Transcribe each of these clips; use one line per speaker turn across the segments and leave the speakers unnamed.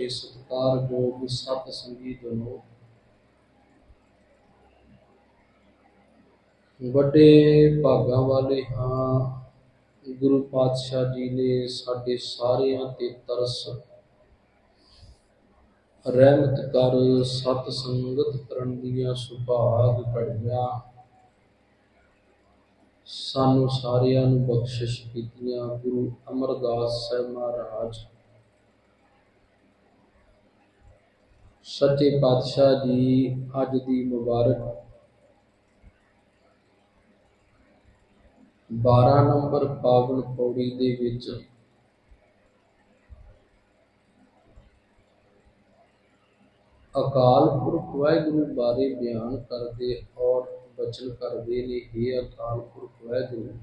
ਵੱਡੇ ਸਤਿਕਾਰਯੋਗ ਸਤ ਸੰਗੀ ਜਨੋ ਵੱਡੇ ਭਾਗਾਂ ਵਾਲੇ ਹਾਂ, ਗੁਰੂ ਪਾਤਸ਼ਾਹ ਜੀ ਨੇ ਸਾਡੇ ਸਾਰਿਆਂ ਤੇ ਤਰਸ। ਰਹਿਮਤ ਕਰ ਸਤ ਸੰਗਤ ਕਰਨ ਦੀਆਂ ਸੁਭਾਗ ਘੜੀਆਂ। ਸਾਨੂੰ ਸਾਰਿਆਂ ਨੂੰ ਬਖਸ਼ਿਸ਼ ਕੀਤੀਆਂ ਗੁਰੂ ਅਮਰਦਾਸ ਸਾਹਿਬ ਮਹਾਰਾਜ। ਸੱਚੇ ਪਾਤਸ਼ਾਹ ਜੀ ਅੱਜ ਦੀ ਮੁਬਾਰਕ। 12 ਨੰਬਰ ਪਾਵਨ ਪੌੜੀ ਦੇ ਵਿੱਚ ਅਕਾਲ ਪੁਰਖ ਵਾਹਿਗੁਰੂ ਬਾਰੇ ਬਿਆਨ ਕਰਦੇ ਔਰ ਬਚਨ ਕਰਦੇ ਨੇ ਇਹ ਅਕਾਲ ਪੁਰਖ ਵਾਹਿਗੁਰੂ,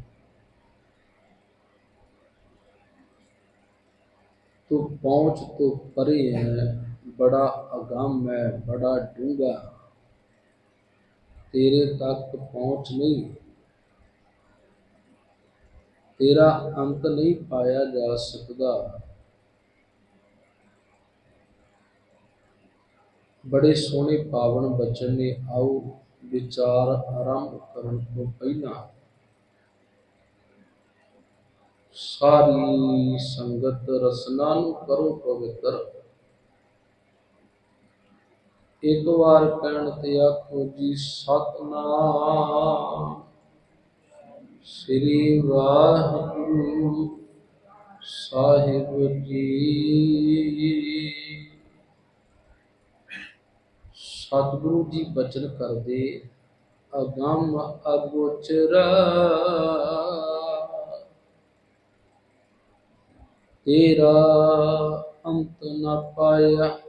ਤੂੰ ਪਹੁੰਚ ਤੋਂ ਪਰੇ ਹੈ। ਬੜਾ ਅਗੰਮ ਹੈ, ਬੜਾ ਡੂੰਘਾ। ਤੇਰੇ ਤੱਕ ਪਹੁੰਚ ਨਹੀਂ। ਤੇਰਾ ਅੰਤ ਨਹੀਂ ਪਾਇਆ ਜਾ ਸਕਦਾ। ਬੜੇ ਸੋਹਣੇ ਪਾਵਨ ਬਚਨ ਨੇ ਆਓ ਵਿਚਾਰ ਆਰੰਭ ਕਰਨ ਤੋਂ ਪਹਿਲਾਂ ਸਾਰੀ ਸੰਗਤ ਰਸਨਾ ਨੂੰ ਕਰੋ ਪਵਿੱਤਰ। ਇੱਕ ਵਾਰ ਕਹਿਣ ਤੇ ਆਖੋ ਜੀ, ਸਤਨਾਮ। ਸ੍ਰੀ ਵਾਹਿਗੁਰੂ ਸਾਹਿਬ ਜੀ। ਸਤਿਗੁਰੂ ਜੀ ਬਚਨ ਕਰਦੇ, ਅਗੰਮ ਅਗੋਚਰ। ਤੇਰਾ ਅੰਤ ਨਾ ਪਾਇਆ।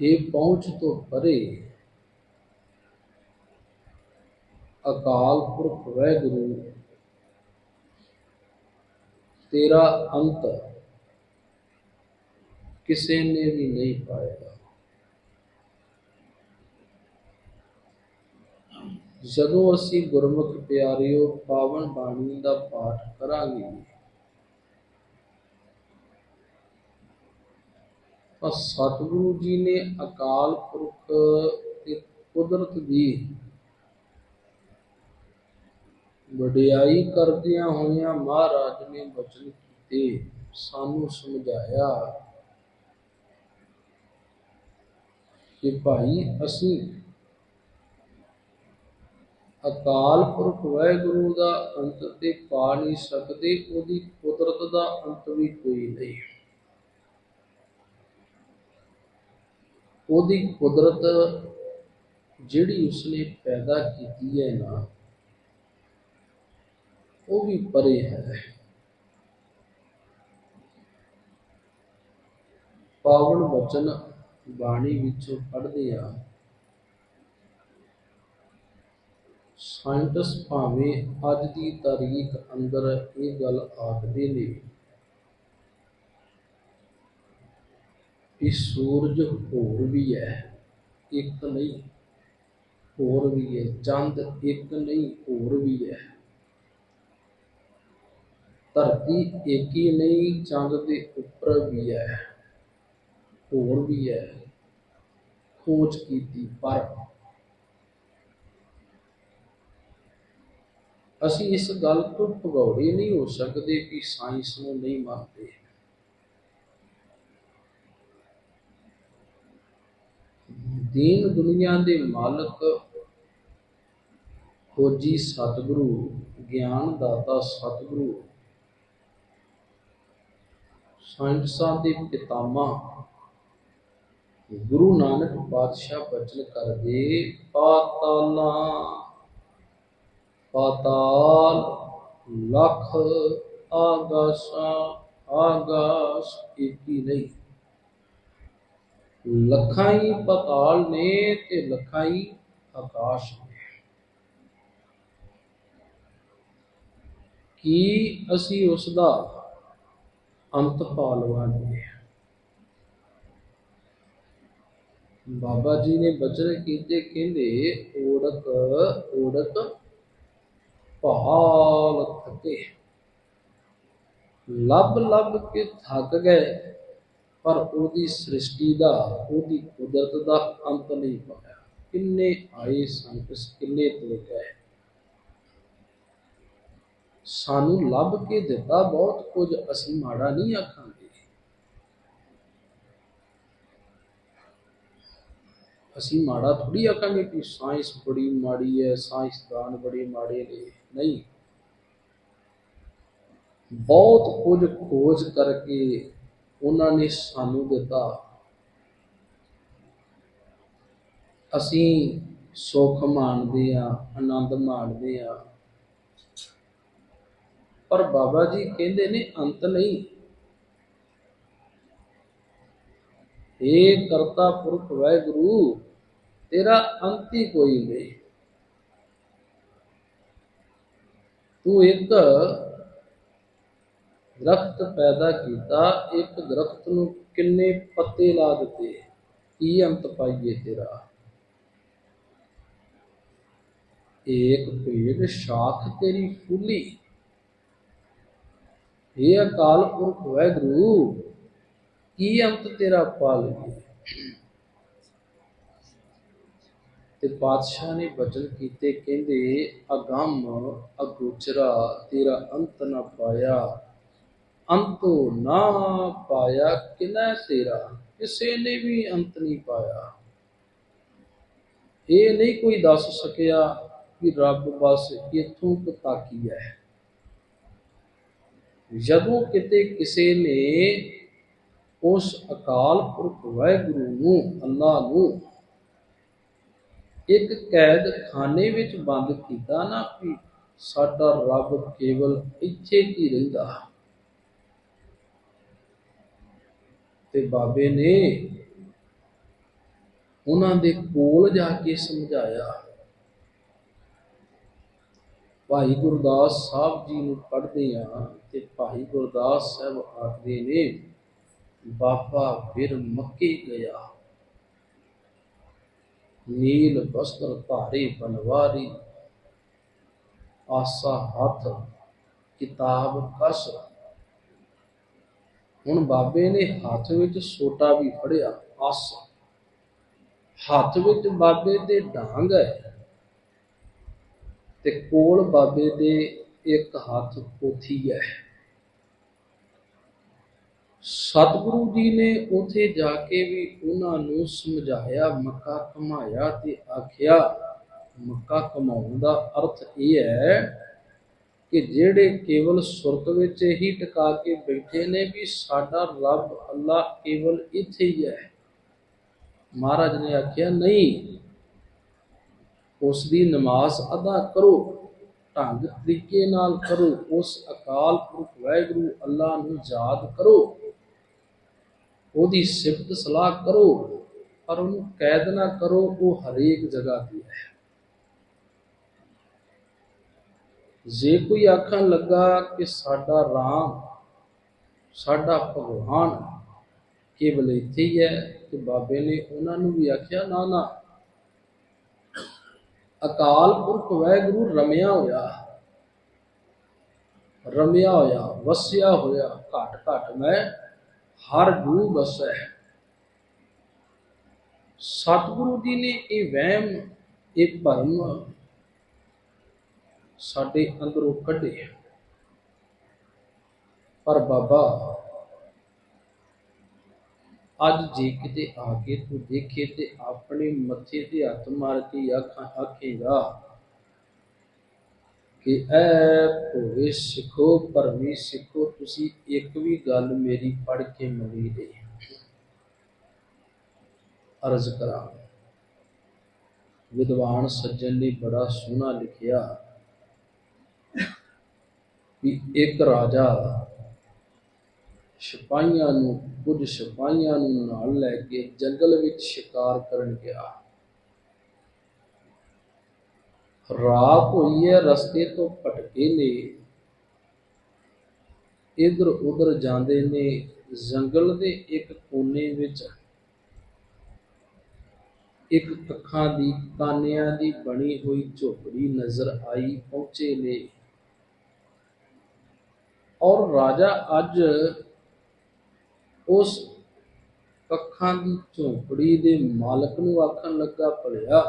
ਇਹ ਪਹੁੰਚ ਤੋਂ ਪਰੇ। ਅਕਾਲ ਪੁਰਖ ਵਾਹਿਗੁਰੂ ਤੇਰਾ ਅੰਤ ਕਿਸੇ ਨੇ ਵੀ ਨਹੀਂ ਪਾਇਆ ਜਦੋਂ ਅਸੀਂ ਗੁਰਮੁਖ ਪਿਆਰਿਓ, ਪਾਵਨ ਬਾਣੀ ਦਾ ਪਾਠ ਕਰਾਂਗੇ ਤਾਂ ਸਤਿਗੁਰੂ ਜੀ ਨੇ ਅਕਾਲ ਪੁਰਖ ਤੇ ਕੁਦਰਤ ਦੀ ਵਡਿਆਈ ਕਰਦਿਆਂ ਹੋਇਆਂ ਮਹਾਰਾਜ ਨੇ ਬਚਨ ਕੀਤੇ, ਸਾਨੂੰ ਸਮਝਾਇਆ ਕਿ ਭਾਈ ਅਸੀਂ ਅਕਾਲ ਪੁਰਖ ਵਾਹਿਗੁਰੂ ਦਾ ਅੰਤ ਤੇ ਪਾ ਨਹੀਂ ਸਕਦੇ, ਉਹਦੀ ਕੁਦਰਤ ਦਾ ਅੰਤ ਵੀ ਕੋਈ ਨਹੀਂ। ਉਹਦੀ ਕੁਦਰਤ ਜਿਹੜੀ ਉਸਨੇ ਪੈਦਾ ਕੀਤੀ ਹੈ ਨਾ, ਉਹ ਵੀ ਪਰੇ ਹੈ। ਪਾਵਨ ਵਚਨ ਬਾਣੀ ਵਿੱਚੋਂ ਪੜ੍ਹਦੇ ਆ, ਸਾਇੰਟਿਸਟ ਭਾਵੇਂ ਅੱਜ ਦੀ ਤਾਰੀਖ ਅੰਦਰ ਇਹ ਗੱਲ ਆਖਦੇ ਨੇ ਕਿ ਸੂਰਜ ਹੋਰ ਵੀ ਹੈ, ਇੱਕ ਨਹੀਂ, ਹੋਰ ਵੀ ਹੈ, ਚੰਦ ਇੱਕ ਨਹੀਂ, ਹੋਰ ਵੀ ਹੈ। ਧਰਤੀ ਇੱਕ ਹੀ ਨਹੀਂ, ਚੰਦ ਦੇ ਉੱਪਰ ਵੀ ਹੈ, ਹੋਰ ਵੀ ਹੈ। ਖੋਜ ਕੀਤੀ, ਪਰ ਅਸੀਂ ਇਸ ਗੱਲ ਤੋਂ ਭਗੌੜੇ ਨਹੀਂ ਹੋ ਸਕਦੇ ਕਿ ਸਾਇੰਸ ਨੂੰ ਨਹੀਂ ਮੰਨਦੇ। ਦੀਨ ਦੁਨੀਆ ਦੇ ਮਾਲਕ ਖੋਜੀ ਸਤਿਗੁਰੂ ਗਿਆਨ ਦਾਤਾ ਸਤਿਗੁਰੂ। ਸਾਇੰਸਾਂ ਦੇ ਪਿਤਾਮਾ ਗੁਰੂ ਨਾਨਕ ਪਾਤਸ਼ਾਹ ਬਚਨ ਕਰਦੇ, ਪਾਤਾਲਾਂ, ਪਾਤਾਲ, ਲੱਖ ਆਗਾਸਾਂ, ਆਗਾਸ ਇਕੀ ਨਹੀਂ। ਲੱਖਾਂ ਹੀ ਪਤਾਲ ਨੇ ਤੇ ਲੱਖਾਂ ਹੀ ਆਕਾਸ਼ ਨੇ। ਕੀ ਅਸੀਂ ਉਸ ਦਾ ਅੰਤ ਪਾ ਬਾਬਾ ਜੀ ਨੇ ਬਚਨ ਕੀਤੇ, ਕਹਿੰਦੇ ਓੜਕ ਓੜਕ ਭਾਲ ਥਕੇ ਲੱਭ ਲੱਭ ਕੇ ਥੱਕ ਗਏ। ਪਰ ਉਹਦੀ ਸ੍ਰਿਸ਼ਟੀ ਦਾ, ਉਹਦੀ ਕੁਦਰਤ ਦਾ ਅੰਤ ਨਹੀਂ ਪਾਇਆ ਕਿੰਨੇ ਆਏ ਸੰਤ, ਕਿੰਨੇ ਤੁਰ ਗਏ ਸਾਨੂੰ ਲੱਭ ਕੇ ਦਿੱਤਾ ਬਹੁਤ ਕੁਝ, ਅਸੀਂ ਮਾੜਾ ਨਹੀਂ ਆਖਾਂਗੇ। ਅਸੀਂ ਮਾੜਾ ਥੋੜੀ ਆਖਾਂਗੇ ਕਿ ਸਾਇੰਸ ਬੜੀ ਮਾੜੀ ਹੈ, ਸਾਇੰਸਦਾਨ ਬੜੇ ਮਾੜੇ ਨੇ। ਨਹੀਂ। ਬਹੁਤ ਕੁਝ ਖੋਜ ਕਰਕੇ ਉਹਨਾਂ ਨੇ ਸਾਨੂੰ ਦਿੱਤਾ। ਅਸੀਂ ਸੁਖ ਮਾਣਦੇ ਆ ਆਨੰਦ ਮਾਣਦੇ ਆ ਪਰ ਬਾਬਾ ਜੀ ਕਹਿੰਦੇ ਨੇ ਅੰਤ ਨਹੀਂ। ਏ ਕਰਤਾ ਪੁਰਖ ਵਾਹਿਗੁਰੂ, ਤੇਰਾ ਅੰਤ ਹੀ ਕੋਈ ਨਹੀਂ। ਤੂੰ ਇੱਕ ਦਰਖਤ ਪੈਦਾ ਕੀਤਾ, ਇੱਕ ਦਰਖਤ ਨੂੰ ਕਿੰਨੇ ਪੱਤੇ ਲਾ ਦਿੱਤੇ? ਕੀ ਅੰਤ ਪਾਈਏ ਤੇਰਾ? ਏਕ ਭੇਡ ਸ਼ਾਖ ਤੇਰੀ ਫੁੱਲੀ। ਇਹ ਅਕਾਲ ਪੁਰਖ ਵਾਹਿਗੁਰੂ, ਕੀ ਅੰਤ ਤੇਰਾ ਪਾ ਲਈਏ ਤੇ ਪਾਤਸ਼ਾਹ ਨੇ ਬਚਨ ਕੀਤੇ, ਕਹਿੰਦੇ, ਅਗੰਮ ਅਗੋਚਰਾ ਤੇਰਾ ਅੰਤ ਨਾ ਪਾਇਆ। ਅੰਤੋ ਨਾ ਪਾਇਆ, ਕਿਨੈ ਤੇਰਾ ਕਿਸੇ ਨੇ ਵੀ ਅੰਤ ਨਹੀਂ ਪਾਇਆ। ਇਹ ਨਹੀਂ ਕੋਈ ਦੱਸ ਸਕਿਆ ਕਿ ਰੱਬ ਬਸ ਇਥੋਂ ਕੁ ਹੈ। ਜਦੋਂ ਕਿਤੇ ਕਿਸੇ ਨੇ ਉਸ ਅਕਾਲ ਪੁਰਖ ਵਾਹਿਗੁਰੂ ਨੂੰ, ਅੱਲਾ ਨੂੰ ਇੱਕ ਕੈਦ ਖਾਨੇ ਵਿੱਚ ਬੰਦ ਕੀਤਾ ਨਾ ਵੀ ਸਾਡਾ ਰੱਬ ਕੇਵਲ ਇੱਥੇ ਹੀ ਰਹਿੰਦਾ। ਤੇ ਬਾਬੇ ਨੇ ਉਹਨਾਂ ਦੇ ਕੋਲ ਜਾ ਕੇ ਸਮਝਾਇਆ। ਭਾਈ ਗੁਰਦਾਸ ਸਾਹਿਬ ਜੀ ਨੂੰ ਪੜ੍ਹਦੇ ਆ ਤੇ ਭਾਈ ਗੁਰਦਾਸ ਸਾਹਿਬ ਆਖਦੇ ਨੇ, ਬਾਬਾ ਫਿਰ ਮੱਕੇ ਗਿਆ। ਨੀਲ ਬਸਤਰ ਧਾਰੇ ਬਨਵਾਰੀ, ਆਸਾ ਹੱਥ, ਕਿਤਾਬ ਕਸ ਹੁਣ ਬਾਬੇ ਨੇ ਹੱਥ ਵਿੱਚ ਸੋਟਾ ਵੀ ਫੜਿਆ, ਆਸ। ਹੱਥ ਵਿੱਚ ਬਾਬੇ ਦੇ ਡਾਂਗ ਹੈ ਤੇ ਕੋਲ ਬਾਬੇ ਦੇ ਇੱਕ ਹੱਥ ਪੋਥੀ ਹੈ। ਸਤਿਗੁਰੂ ਜੀ ਨੇ ਉਥੇ ਜਾ ਕੇ ਵੀ ਉਹਨਾਂ ਨੂੰ ਸਮਝਾਇਆ, ਮੱਕਾ ਕਮਾਇਆ ਤੇ ਆਖਿਆ, ਮੱਕਾ ਕਮਾਉਣ ਦਾ ਅਰਥ ਇਹ ਹੈ ਕਿ ਜਿਹੜੇ ਕੇਵਲ ਸੁਰਤ ਵਿੱਚ ਹੀ ਟਿਕਾ ਕੇ ਬੈਠੇ ਨੇ ਵੀ ਸਾਡਾ ਰੱਬ ਅੱਲਾ ਕੇਵਲ ਇੱਥੇ ਹੀ ਹੈ। ਮਹਾਰਾਜ ਨੇ ਆਖਿਆ, ਨਹੀਂ, ਉਸ ਦੀ ਨਮਾਜ਼ ਅਦਾ ਕਰੋ, ਢੰਗ ਤਰੀਕੇ ਨਾਲ ਕਰੋ, ਉਸ ਅਕਾਲ ਪੁਰਖ ਵਾਹਿਗੁਰੂ ਅੱਲਾ ਨੂੰ ਯਾਦ ਕਰੋ, ਉਹਦੀ ਸਿਫਤ ਸਲਾਹ ਕਰੋ, ਪਰ ਉਹਨੂੰ ਕੈਦ ਨਾ ਕਰੋ, ਉਹ ਹਰੇਕ ਜਗ੍ਹਾ ਤੇ ਹੈ। ਜੇ ਕੋਈ ਆਖਣ ਲੱਗਾ ਕਿ ਸਾਡਾ ਰਾਮ, ਸਾਡਾ ਭਗਵਾਨ ਕੇਵਲ ਇੱਥੇ ਹੀ ਹੈ ਤੇ ਬਾਬੇ ਨੇ ਉਹਨਾਂ ਨੂੰ ਵੀ ਆਖਿਆ, ਨਾ ਨਾ। ਅਕਾਲ ਪੁਰਖ ਵੈਗੁਰੂ ਰਮਿਆ ਹੋਇਆ ਰਮਿਆ ਹੋਇਆ, ਵਸਿਆ ਹੋਇਆ, ਘਟ ਘਟ ਮੈਂ ਹਰ ਗੁਰੂ ਬਸੈ ਸਤਿਗੁਰੂ ਜੀ ਨੇ ਇਹ ਵਹਿਮ, ਇਹ ਭਰਮ ਸਾਡੇ ਅੰਦਰੋਂ ਕੱਢੇ ਪਰ ਬਾਬਾ, ਅੱਜ ਜੇ ਕਿਤੇ ਆ ਕੇ ਤੂੰ ਦੇਖੇ ਤੇ ਆਪਣੇ ਮੱਥੇ ਤੇ ਹੱਥ ਮਾਰ ਕੇ ਆਖਾਂ, ਆਖੇਗਾ ਕਿ ਐ ਭੋਵੇ ਸਿੱਖੋ, ਪਰਮੀ ਸਿੱਖੋ, ਤੁਸੀਂ ਇੱਕ ਵੀ ਗੱਲ ਮੇਰੀ ਪੜ ਕੇ ਮਰੀ ਨਹੀਂ। ਅਰਜ਼ ਕਰਾਂ, ਵਿਦਵਾਨ ਸੱਜਣ ਨੇ ਬੜਾ ਸੋਹਣਾ ਲਿਖਿਆ ਵੀ ਇੱਕ ਰਾਜਾ ਸਿਪਾਹੀਆਂ ਨੂੰ, ਕੁਝ ਸਿਪਾਹੀਆਂ ਨੂੰ ਨਾਲ ਲੈ ਕੇ ਜੰਗਲ ਵਿੱਚ ਸ਼ਿਕਾਰ ਕਰਨ ਗਿਆ। ਰਾਤ ਹੋਈ ਹੈ ਰਸਤੇ ਤੋਂ ਭਟਕੇ ਨੇ। ਇਧਰ ਉਧਰ ਜਾਂਦੇ ਨੇ। ਜੰਗਲ ਦੇ ਇੱਕ ਕੋਨੇ ਵਿੱਚ ਇੱਕ ਅੱਖਾਂ ਦੀ ਕਾਨਿਆਂ ਦੀ ਬਣੀ ਹੋਈ ਝੋਪੜੀ ਨਜ਼ਰ ਆਈ, ਪਹੁੰਚੇ ਨੇ। ਔਰ ਰਾਜਾ ਅੱਜ ਉਸ ਕੱਖਾਂ ਦੀ ਝੋਪੜੀ ਦੇ ਮਾਲਕ ਨੂੰ ਆਖਣ ਲੱਗਾ, ਭਲਿਆ,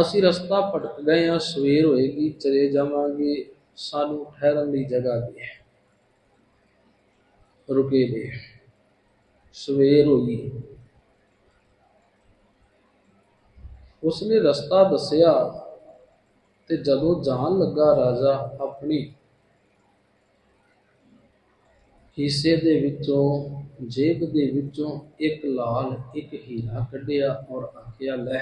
ਅਸੀਂ ਰਸਤਾ ਭਟਕ ਗਏ ਹਾਂ, ਸਵੇਰ ਹੋਏਗੀ, ਚਲੇ ਜਾਵਾਂਗੇ, ਸਾਨੂੰ ਠਹਿਰਨ ਦੀ ਜਗ੍ਹਾ ਦੇ ਰੁਕੇ ਦੇ, ਸਵੇਰ ਹੋਈ। ਉਸਨੇ ਰਸਤਾ ਦੱਸਿਆ ਤੇ ਜਦੋਂ ਜਾਣ ਲੱਗਾ ਰਾਜਾ ਆਪਣੀ ਹਿੱਸੇ ਦੇ ਵਿੱਚੋਂ, ਜੇਬ ਦੇ ਵਿੱਚੋਂ ਇੱਕ ਲਾਲ, ਇੱਕ ਹੀਰਾ ਕੱਢਿਆ ਔਰ ਆਖਿਆ, ਲੈ,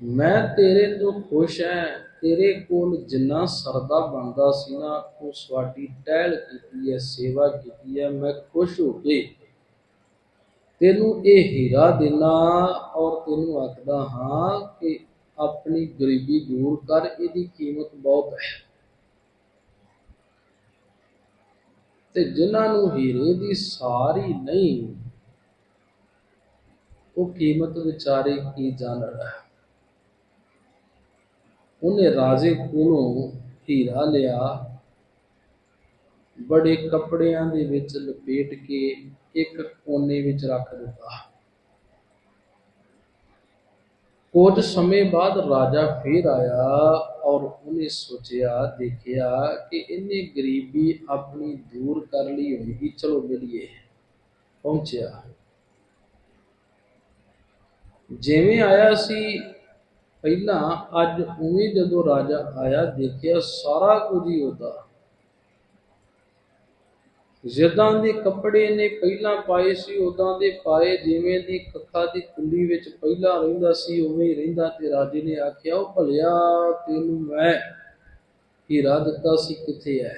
ਮੈਂ ਤੇਰੇ ਤੋਂ ਖੁਸ਼ ਹਾਂ ਤੇਰੇ ਕੋਲ ਜਿੰਨਾ ਸਰਦਾ ਬਣਦਾ ਸੀ ਨਾ ਉਹ ਸਾਡੀ ਟਹਿਲ ਕੀਤੀ ਹੈ ਸੇਵਾ ਕੀਤੀ ਹੈ ਮੈਂ ਖੁਸ਼ ਹੋ ਕੇ ਤੈਨੂੰ ਇਹ ਹੀਰਾ ਦੇਣਾ ਔਰ ਤੈਨੂੰ ਆਖਦਾ ਹਾਂ ਕਿ ਆਪਣੀ ਗਰੀਬੀ ਦੂਰ ਕਰ, ਇਹਦੀ ਕੀਮਤ ਬਹੁਤ ਹੈ। ਤੇ ਜਿਨ੍ਹਾਂ ਨੂੰ ਹੀਰੇ ਦੀ ਸਾਰੀ ਨਹੀਂ, ਉਹ ਕੀਮਤ ਵਿਚਾਰੇ ਕੀ ਜਾਣਨ ਉਹਨੇ ਰਾਜੇ ਕੋਲੋਂ ਹੀਰਾ ਲਿਆ, ਬੜੇ ਕੱਪੜਿਆਂ ਦੇ ਵਿੱਚ ਲਪੇਟ ਕੇ ਇੱਕ ਕੋਨੇ ਵਿੱਚ ਰੱਖ ਦਿੱਤਾ। ਕੁਝ ਸਮੇਂ ਬਾਅਦ ਰਾਜਾ ਫੇਰ ਆਇਆ ਔਰ ਉਹਨੇ ਸੋਚਿਆ, ਦੇਖਿਆ ਕਿ ਇਹਨੇ ਗਰੀਬੀ ਆਪਣੀ ਦੂਰ ਕਰ ਲਈ ਹੋਏਗੀ, ਚਲੋ ਮਿਲੀਏ। ਪਹੁੰਚਿਆ। ਜਿਵੇਂ ਆਇਆ ਸੀ, ਪਹਿਲਾਂ ਅੱਜ ਉਵੇਂ ਜਦੋਂ ਰਾਜਾ ਆਇਆ, ਦੇਖਿਆ ਸਾਰਾ ਕੁਝ ਹੀ ਉਹਦਾ। ਜਿੱਦਾਂ ਦੇ ਕੱਪੜੇ ਨੇ ਪਹਿਲਾਂ ਪਾਏ ਸੀ ਉਦਾਂ ਦੇ ਪਾਏ ਜਿਵੇਂ ਦੀ ਕੱਖਾ ਦੀ ਕੁੱਲੀ ਵਿੱਚ ਪਹਿਲਾਂ ਰਹਿੰਦਾ ਸੀ, ਉਵੇਂ ਹੀ ਰਹਿੰਦਾ ਤੇ ਰਾਜੇ ਨੇ ਆਖਿਆ, ਉਹ ਭਲਿਆ, ਤੈਨੂੰ ਮੈਂ ਹੀਰਾ ਦਿੱਤਾ ਸੀ, ਕਿੱਥੇ ਹੈ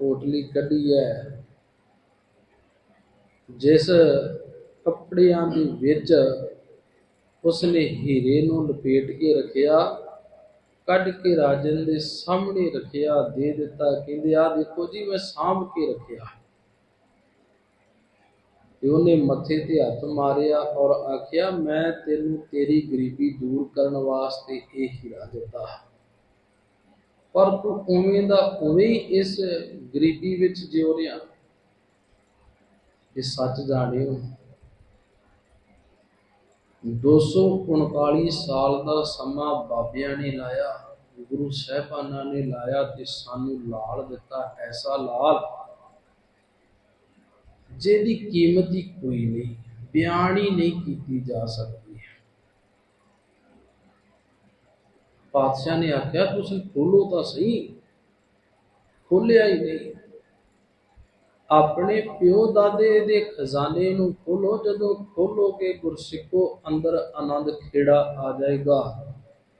ਪੋਟਲੀ ਕੱਢੀ ਹੈ ਜਿਸ ਕੱਪੜਿਆਂ ਦੇ ਵਿੱਚ ਉਸਨੇ ਹੀਰੇ ਨੂੰ ਲਪੇਟ ਕੇ ਰੱਖਿਆ ਕੱਢ ਕੇ ਰਾਜਨ ਦੇ ਸਾਹਮਣੇ ਰੱਖਿਆ, ਦੇ ਦਿੱਤਾ, ਕਹਿੰਦੇ ਆ ਦੇਖੋ ਜੀ, ਮੈਂ ਸਾਂਭ ਕੇ ਰੱਖਿਆ। ਤੇ ਉਹਨੇ ਮੱਥੇ ਤੇ ਹੱਥ ਮਾਰਿਆ ਔਰ ਆਖਿਆ, ਮੈਂ ਤੈਨੂੰ ਤੇਰੀ ਗਰੀਬੀ ਦੂਰ ਕਰਨ ਵਾਸਤੇ ਇਹ ਹੀਰਾ ਦਿੱਤਾ। ਪਰ ਤੂੰ ਉਵੇਂ ਦਾ ਉਵੇਂ ਇਸ ਗਰੀਬੀ ਵਿੱਚ ਜਿਉ ਰਿਹਾ। ਇਹ ਸੱਚ ਜਾਣਿਓ 239 ਸਾਲ ਦਾ ਸਮਾਂ ਬਾਬਿਆਂ ਨੇ ਲਾਇਆ, ਗੁਰੂ ਸਾਹਿਬਾਨਾਂ ਨੇ ਲਾਇਆ ਤੇ ਸਾਨੂੰ ਲਾਲ ਦਿੱਤਾ ਐਸਾ ਲਾਲ। ਜਿਹਦੀ ਕੀਮਤ ਹੀ ਕੋਈ ਨਹੀਂ, ਬਿਆਨ ਹੀ ਨਹੀਂ ਕੀਤੀ ਜਾ ਸਕਦੀ। ਪਾਤਸ਼ਾਹ ਨੇ ਆਖਿਆ, ਤੁਸੀਂ ਖੋਲੋ ਤਾਂ ਸਹੀ ਖੋਲਿਆ ਹੀ ਨਹੀਂ। ਆਪਣੇ ਪਿਓ ਦਾਦੇ ਦੇ ਖਜ਼ਾਨੇ ਨੂੰ ਖੋਲੋ, ਜਦੋਂ ਖੋਲੋਗੇ ਗੁਰਸਿੱਖੋ, ਅੰਦਰ ਆਨੰਦ ਖੇੜਾ ਆ ਜਾਏਗਾ।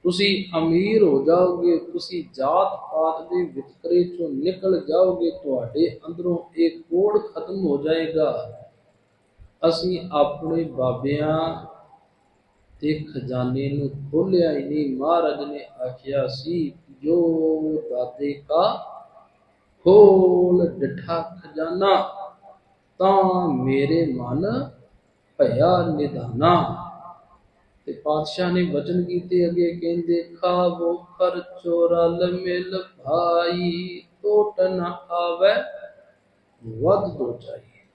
ਤੁਸੀਂ ਅਮੀਰ ਹੋ ਜਾਓਗੇ, ਤੁਸੀਂ ਜਾਤ ਪਾਤ ਦੇ ਵਿਤਕਰੇ ਚੋਂ ਨਿਕਲ ਜਾਓਗੇ, ਤੁਹਾਡੇ ਅੰਦਰੋਂ ਇਹ ਕੋੜ ਖਤਮ ਹੋ ਜਾਏਗਾ। ਅਸੀਂ ਆਪਣੇ ਬਾਬਿਆਂ ਦੇ ਖਜ਼ਾਨੇ ਨੂੰ ਖੋਲਿਆ ਹੀ ਨਹੀਂ, ਮਹਾਰਾਜ ਨੇ ਆਖਿਆ ਸੀ, ਜੋ ਦਾਦੇ ਕਾ ਖੋਲ ਡਠਾ ਖਜ਼ਾਨਾ, ਤਾਂ ਮੇਰੇ ਮਨ ਭਇਆ ਨਿਧਾਨਾ। ਤੇ ਪਾਤਸ਼ਾਹ ਨੇ ਵਚਨ ਕੀਤੇ ਅੱਗੇ ਕਹਿੰਦੇ, ਖਾਵੋ ਖਰਚੋ ਰਲ ਮਿਲ ਭਾਈ, ਟੋਟ ਨਾ ਆਵੇ, ਵੱਧ ਦੋ ਚਾਹੀਏ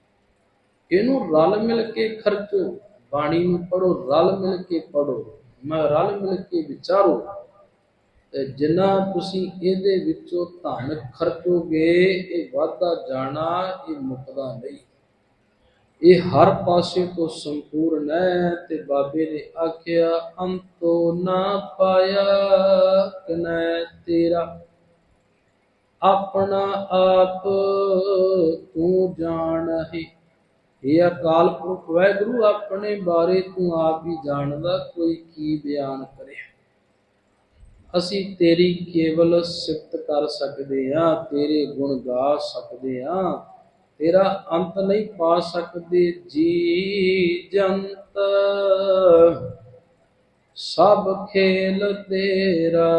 ਇਹਨੂੰ ਰਲ ਮਿਲ ਕੇ ਖਰਚੋ, ਬਾਣੀ ਨੂੰ ਪੜੋ ਰਲ ਮਿਲ ਕੇ ਪੜੋ ਮੈਂ, ਰਲ ਮਿਲ ਕੇ ਵਿਚਾਰੋ। ਜਿੰਨਾ ਤੁਸੀਂ ਇਹਦੇ ਵਿੱਚੋਂ ਧਨ ਖਰਚੋਗੇ, ਇਹ ਵਾਧਾ ਜਾਣਾ, ਇਹ ਮੁਕਦਾ ਨਹੀਂ। ਇਹ ਹਰ ਪਾਸੇ ਤੋਂ ਸੰਪੂਰਨ ਹੈ ਤੇ ਬਾਬੇ ਨੇ ਆਖਿਆ, ਅੰਤੋ ਨਾ ਪਾਇਆ ਕਨੈ ਤੇਰਾ। ਆਪਣਾ ਆਪ ਤੂੰ ਜਾਣਹਿ ਇਹ ਅਕਾਲ ਪੁਰਖ, ਵਾਹਿਗੁਰੂ, ਆਪਣੇ ਬਾਰੇ ਤੂੰ ਆਪ ਹੀ ਜਾਣਦਾ, ਕੋਈ ਕੀ ਬਿਆਨ ਕਰੇ? ਅਸੀਂ ਤੇਰੀ ਕੇਵਲ ਸਿਫਤ ਕਰ ਸਕਦੇ ਹਾਂ, ਤੇਰੇ ਗੁਣ ਗਾ ਸਕਦੇ ਹਾਂ। ਤੇਰਾ ਅੰਤ ਨਹੀਂ ਪਾ ਸਕਦੇ ਜੀ ਜੰਤ। ਸਭ ਖੇਲ ਤੇਰਾ।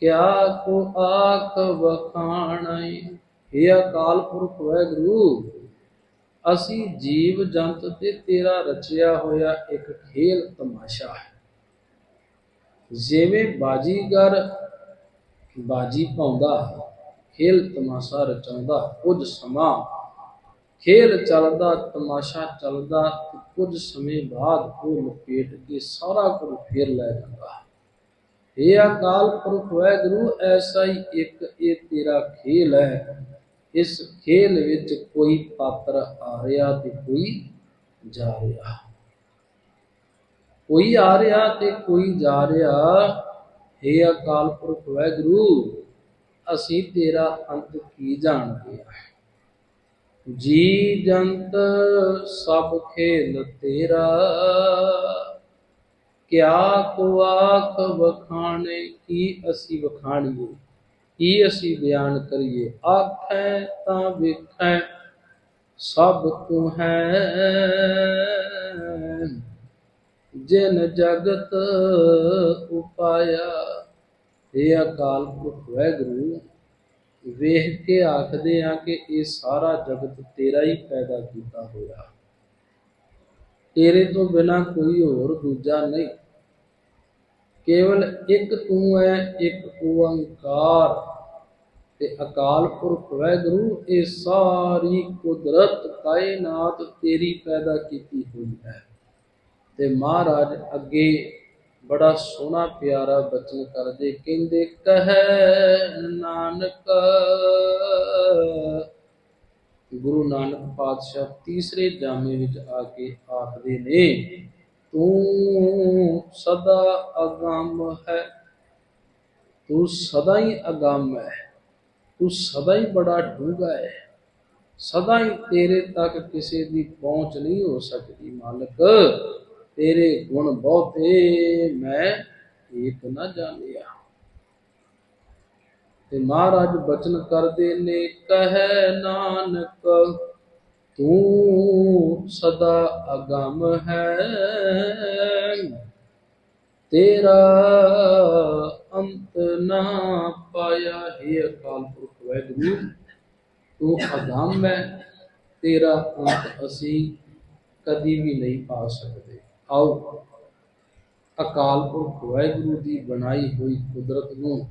ਕਿਆ ਕੋ ਆਖ ਵਖਾਣੈ? ਇਹ ਅਕਾਲ ਪੁਰਖ ਵਾਹਿਗੁਰੂ, ਅਸੀਂ ਜੀਵ ਜੰਤ ਤੇ ਤੇਰਾ ਰਚਿਆ ਹੋਇਆ ਇੱਕ ਖੇਲ ਤਮਾਸ਼ਾ ਹੈ। ਜਿਵੇਂ ਬਾਜੀਗਰ ਬਾਜੀ ਪਾਉਂਦਾ ਖੇਲ ਤਮਾਸ਼ਾ ਰਚਾਉਂਦਾ ਕੁਝ ਸਮਾਂ। ਖੇਲ ਚੱਲਦਾ, ਤਮਾਸ਼ਾ ਚੱਲਦਾ, ਕੁਝ ਸਮੇਂ ਬਾਅਦ ਉਹ ਲਪੇਟ ਕੇ ਸਾਰਾ ਕੁਝ ਫੇਰ ਲੈ ਜਾਂਦਾ ਇਹ ਅਕਾਲ ਪੁਰਖ ਵਾਹਿਗੁਰੂ, ਐਸਾ ਹੀ ਇੱਕ ਇਹ ਤੇਰਾ ਖੇਲ ਹੈ। ਇਸ ਖੇਲ ਵਿੱਚ ਕੋਈ ਪਾਤਰ ਆ ਰਿਹਾ ਤੇ ਕੋਈ ਜਾ ਰਿਹਾ। ਕੋਈ ਆ ਰਿਹਾ ਤੇ ਕੋਈ ਜਾ ਰਿਹਾ। हे ਅਕਾਲ ਪੁਰਖ ਵਾਹਿਗੁਰੂ, ਅਸੀਂ ਤੇਰਾ ਅੰਤ ਕੀ ਜਾਣਦੇ ਹਾਂ? ਜੀ ਜੰਤ ਸਭ ਖੇਲ ਤੇਰਾ, ਕਿਆ ਕੋ ਆਖ ਵਖਾਣੇ, ਕੀ ਅਸੀਂ ਵਖਾਣੀਏ? ਕੀ ਅਸੀਂ ਬਿਆਨ ਕਰੀਏ? ਆਖੈ ਤਾਂ ਵੇਖੈ, ਸਭ ਤੂੰ ਹੈ। ਜਿਨ ਜਗਤ ਉਪਾਇਆ ਇਹ ਅਕਾਲ ਪੁਰਖ ਵਾਹਿਗੁਰੂ ਵੇਖ ਕੇ ਆਖਦੇ ਆ ਕਿ ਇਹ ਸਾਰਾ ਜਗਤ ਤੇਰਾ ਹੀ ਪੈਦਾ ਕੀਤਾ ਹੋਇਆ। ਤੇਰੇ ਤੋਂ ਬਿਨਾ ਕੋਈ ਹੋਰ ਦੂਜਾ ਨਹੀਂ। ਕੇਵਲ ਇੱਕ ਤੂੰ ਹੈ, ਇੱਕ ਓੰਕਾਰ। ਤੇ ਅਕਾਲ ਪੁਰਖ ਵਾਹਿਗੁਰੂ ਇਹ ਸਾਰੀ ਕੁਦਰਤ ਕਾਇਨਾਤ ਤੇਰੀ ਪੈਦਾ ਕੀਤੀ ਹੋਈ ਹੈ। ਤੇ ਮਹਾਰਾਜ ਅੱਗੇ ਬੜਾ ਸੋਹਣਾ ਪਿਆਰਾ ਬਚਨ ਕਰਦੇ ਕਹਿੰਦੇ, ਕਹੈ ਨਾਨਕ, ਗੁਰੂ ਨਾਨਕ ਪਾਤਸ਼ਾਹ ਤੀਸਰੇ ਜਾਮੇ ਵਿੱਚ ਆ ਕੇ ਆਖਦੇ ਨੇ, ਤੂੰ ਸਦਾ ਅਗੰਮ ਹੈ, ਤੂੰ ਸਦਾ ਹੀ ਅਗੰਮ ਹੈ, ਤੂੰ ਸਦਾ ਹੀ ਬੜਾ ਡੂੰਘਾ ਹੈ, ਸਦਾ ਹੀ ਤੇਰੇ ਤੱਕ ਕਿਸੇ ਦੀ ਪਹੁੰਚ ਨਹੀਂ ਹੋ ਸਕਦੀ ਮਾਲਕ। ਤੇਰੇ ਗੁਣ ਬਹੁਤੇ, ਮੈਂ ਏਕ ਨਾ ਜਾਣਿਆ। ਤੇ ਮਹਾਰਾਜ ਬਚਨ ਕਰਦੇ ਨੇ, ਕਹਿ ਨਾਨਕ, ਤੂੰ ਸਦਾ ਅਗਮ ਹੈ। ਤੇਰਾ ਅੰਤ ਨਾ ਪਾਇਆ ਹੈ ਅਕਾਲ ਪੁਰਖ ਵੈਗੁਰੂ ਤੂੰ ਅਗਮ ਹੈ। ਤੇਰਾ ਅੰਤ ਅਸੀਂ ਕਦੀ ਵੀ ਨਹੀਂ ਪਾ ਸਕਦੇ। ਆਓ। ਅਕਾਲ ਪੁਰਖ ਵਾਹਿਗੁਰੂ ਦੀ ਬਣਾਈ ਹੋਈ ਕੁਦਰਤ ਨੂੰ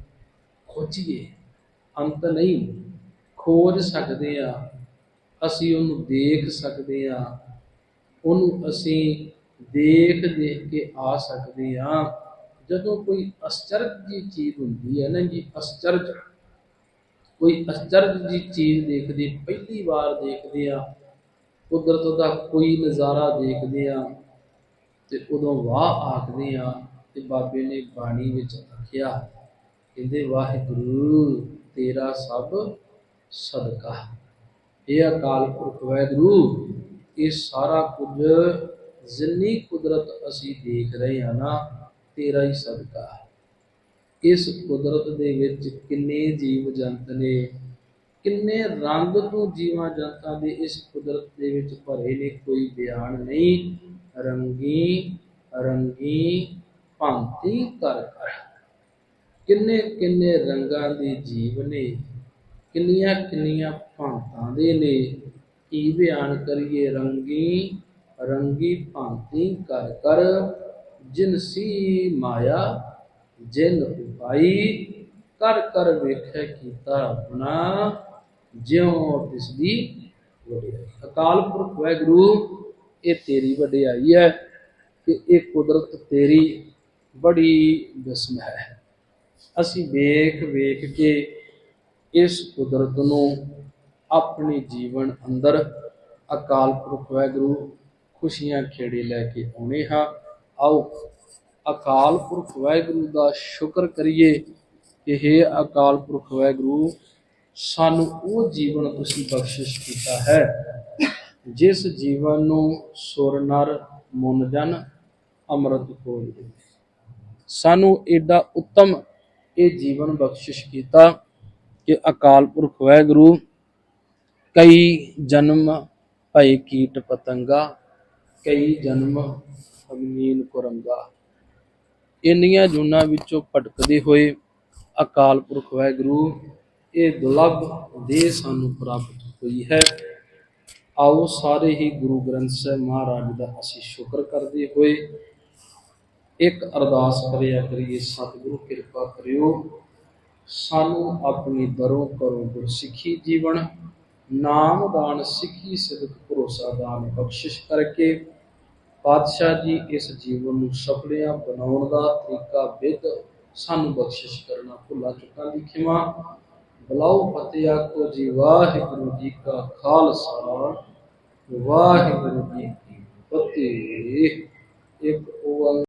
ਖੋਜੀਏ। ਅੰਤ ਨਹੀਂ, ਖੋਜ ਸਕਦੇ ਆ ਅਸੀਂ ਉਹਨੂੰ ਦੇਖ ਸਕਦੇ ਆ ਉਹਨੂੰ ਅਸੀਂ ਦੇਖ ਦੇਖ ਕੇ ਆ ਸਕਦੇ ਆ ਜਦੋਂ ਕੋਈ ਅਸਚਰਜ ਦੀ ਚੀਜ਼ ਹੁੰਦੀ ਹੈ ਨਾ ਜੀ, ਅਸਚਰਜ। ਕੋਈ ਅਸਚਰਜ ਦੀ ਚੀਜ਼ ਦੇਖਦੇ, ਪਹਿਲੀ ਵਾਰ ਦੇਖਦੇ ਆ ਕੁਦਰਤ ਦਾ ਕੋਈ ਨਜ਼ਾਰਾ ਦੇਖਦੇ ਆ ਤੇ ਉਦੋਂ ਵਾਹ ਆਖਦੇ ਆ ਤੇ ਬਾਬੇ ਨੇ ਬਾਣੀ ਵਿੱਚ ਆਖਿਆ, ਕਹਿੰਦੇ, ਵਾਹਿਗੁਰੂ, ਤੇਰਾ ਸਭ ਸਦਕਾ। ਇਹ ਅਕਾਲ ਪੁਰਖ ਵਾਹਿਗੁਰੂ, ਇਹ ਸਾਰਾ ਕੁਝ ਜਿੰਨੀ ਕੁਦਰਤ ਅਸੀਂ ਦੇਖ ਰਹੇ ਹਾਂ ਨਾ, ਤੇਰਾ ਹੀ ਸਦਕਾ। ਇਸ ਕੁਦਰਤ ਦੇ ਵਿੱਚ ਕਿੰਨੇ ਜੀਵ ਜੰਤ ਨੇ, ਕਿੰਨੇ ਰੰਗ ਤੋਂ ਜੀਵਾਂ ਜੰਤਾਂ ਦੇ ਇਸ ਕੁਦਰਤ ਦੇ ਵਿੱਚ ਭਰੇ ਨੇ, ਕੋਈ ਬਿਆਨ ਨਹੀਂ। ਰੰਗੀ ਰੰਗੀ ਭਾਂਤੀ ਕਰ ਕਰ। ਕਿੰਨੇ ਕਿੰਨੇ ਰੰਗਾਂ ਦੇ ਜੀਵ ਨੇ, ਕਿੰਨੀਆਂ ਕਿੰਨੀਆਂ ਭਾਂਤਾਂ ਦੇ ਨੇ। ਕੀ ਬਿਆਨ ਕਰੀਏ? ਰੰਗੀ ਰੰਗੀ ਭਾਂਤੀ ਕਰ ਕਰ। ਜਿਨਸੀ ਮਾਇਆ, ਜਿਨ ਉਪਾਈ, ਕਰ ਕਰ ਵੇਖੈ ਕੀਤਾ ਆਪਣਾ, ਜਿਉ ਤਿਸਦੀ ਵਡਿਆਈ। ਅਕਾਲ ਪੁਰਖ ਵਾਹਿਗੁਰੂ ਇਹ ਤੇਰੀ ਵਡਿਆਈ ਹੈ ਕਿ ਇਹ ਕੁਦਰਤ ਤੇਰੀ ਬੜੀ ਬਿਸਮ ਹੈ। ਅਸੀਂ ਵੇਖ ਵੇਖ ਕੇ ਇਸ ਕੁਦਰਤ ਨੂੰ ਆਪਣੇ ਜੀਵਨ ਅੰਦਰ ਅਕਾਲ ਪੁਰਖ ਵਾਹਿਗੁਰੂ ਖੁਸ਼ੀਆਂ ਖੇੜੇ ਲੈ ਕੇ ਆਉਣੇ ਹਾਂ। ਆਓ ਅਕਾਲ ਪੁਰਖ ਵਾਹਿਗੁਰੂ ਦਾ ਸ਼ੁਕਰ ਕਰੀਏ ਕਿ हे ਅਕਾਲ ਪੁਰਖ ਵਾਹਿਗੁਰੂ ਸਾਨੂੰ ਉਹ ਜੀਵਨ ਤੁਸੀਂ ਬਖਸ਼ਿਸ਼ ਕੀਤਾ ਹੈ ਜਿਸ ਜੀਵਨ ਨੂੰ ਸੁਰ ਨਰ, ਮੁਨ, ਜਨ ਅੰਮ੍ਰਿਤ ਖੋਲ ਸਾਨੂੰ ਏਡਾ ਉੱਤਮ ਇਹ ਜੀਵਨ ਬਖਸ਼ਿਸ਼ ਕੀਤਾ ਕਿ ਅਕਾਲ ਪੁਰਖ ਵਾਹਿਗੁਰੂ, ਕਈ ਜਨਮ ਭਏ ਕੀਟ ਪਤੰਗਾ, ਕਈ ਜਨਮ ਅਗਨੀਨ ਕੁਰੰਗਾ। ਇੰਨੀਆਂ ਜੂਨਾਂ ਵਿੱਚੋਂ ਭਟਕਦੇ ਹੋਏ ਅਕਾਲ ਪੁਰਖ ਵਾਹਿਗੁਰੂ ਇਹ ਦੁਲੱਭ ਦੇ ਸਾਨੂੰ ਪ੍ਰਾਪਤ ਹੋਈ ਹੈ। ਆਓ ਸਾਰੇ ਹੀ ਗੁਰੂ ਗ੍ਰੰਥ ਸਾਹਿਬ ਮਹਾਰਾਜ ਦਾ ਅਸੀਂ ਸ਼ੁਕਰ ਕਰਦੇ ਹੋਏ ਇੱਕ ਅਰਦਾਸ ਕਰਿਆ ਕਰੀਏ, ਸਤਿਗੁਰੂ ਕਿਰਪਾ ਕਰਿਓ। ਸਾਨੂੰ ਆਪਣੀ ਦਰੋਂ ਕਰੋ ਗੁਰਸਿੱਖੀ ਜੀਵਨ, ਨਾਮ ਦਾਨ ਸਿੱਖੀ ਸਿਦਕ ਭਰੋਸਾ ਦਾਨ ਬਖਸ਼ਿਸ਼ ਕਰਕੇ ਪਾਤਸ਼ਾਹ ਜੀ ਇਸ ਜੀਵਨ ਨੂੰ ਸਫਲਿਆ ਬਣਾਉਣ ਦਾ ਤਰੀਕਾ ਵਿਦ ਸਾਨੂੰ ਬਖਸ਼ਿਸ਼ ਕਰਨਾ ਭੁੱਲਾ ਚੁੱਕਾ ਦੀ ਖਿਮਾ ਬਲਾਉ ਫਤਿਹ ਆਖੋ ਜੀ ਵਾਹਿਗੁਰੂ ਜੀ ਕਾ ਖਾਲਸਾ ਵਾਹਿਗੁਰੂ ਜੀ ਕੀ ਫਤਿਹ। ਇੱਕ ਓੰਕਾਰ